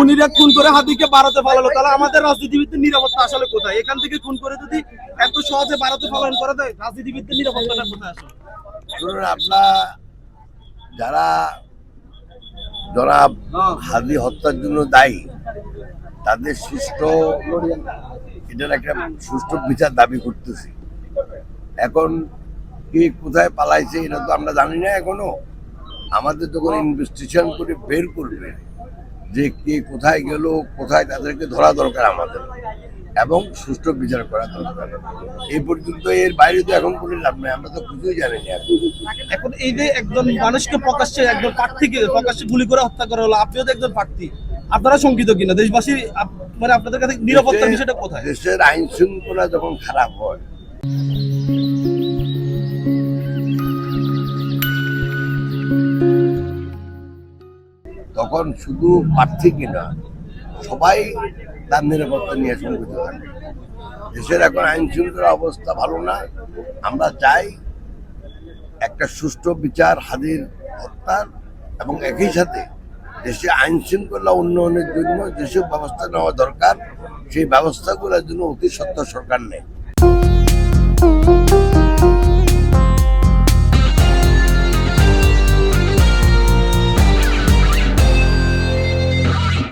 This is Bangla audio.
খুনিরা খুন করে হাদিকে ভারতে পালালো। তাহলে আমাদের রাজনীতিবিদদের নিরাপত্তা আসলে কোথায়? এখান থেকে খুন করে যদি এত সহজে ভারতে পালন করা যায় রাজনীতিবিদদের নিরাপত্তাটা কোথায় আসলে? ধরুন আপনার যারা জনাব হাদি হত্যার জন্য দায়ী তাদের সুষ্ঠু এটার একটা সুষ্ঠু বিচার দাবি করতেছি। এখন কে কোথায় পালাইছে এটা তো আমরা জানি না এখনও। আমাদের যখন ইনভেস্টিগেশন করে বের করবে। যে কে কোথায় গেল কোথায় তাদেরকে ধরা দরকার আমাদের। এবং সুষ্ঠু বিচার করা দরকার। এই পর্যন্ত এর বাইরে তো এখন কোনো লাভ নাই আমরা তো কিছুই জানি না এখন। এই যে একজন মানুষকে প্রকাশ্যে একজন প্রার্থীকে প্রকাশ্যে গুলি করে হত্যা করা হলো আপনিও তো একজন প্রার্থী। আপনারা শঙ্কিত কিনা? দেশবাসী মানে আপনাদের কাছে নিরাপত্তার দেশে- বিষয়টা কোথায়? দেশের আইন শৃঙ্খলা যখন খারাপ হয় তখন শুধু প্রার্থী কিনা সবাই তার নিরাপত্তা নিয়ে শঙ্কিত থাকে দেশের এখন আইন শৃঙ্খলা অবস্থা ভালো না, আমরা চাই একটা সুষ্ঠু বিচার, হাজির হত্যার এবং একই সাথে দেশে আইন শৃঙ্খলা উন্নয়নের জন্য যেসব ব্যবস্থা নেওয়া দরকার, সেই ব্যবস্থাগুলোর জন্য অতি সত্ত্বর সরকার নেই।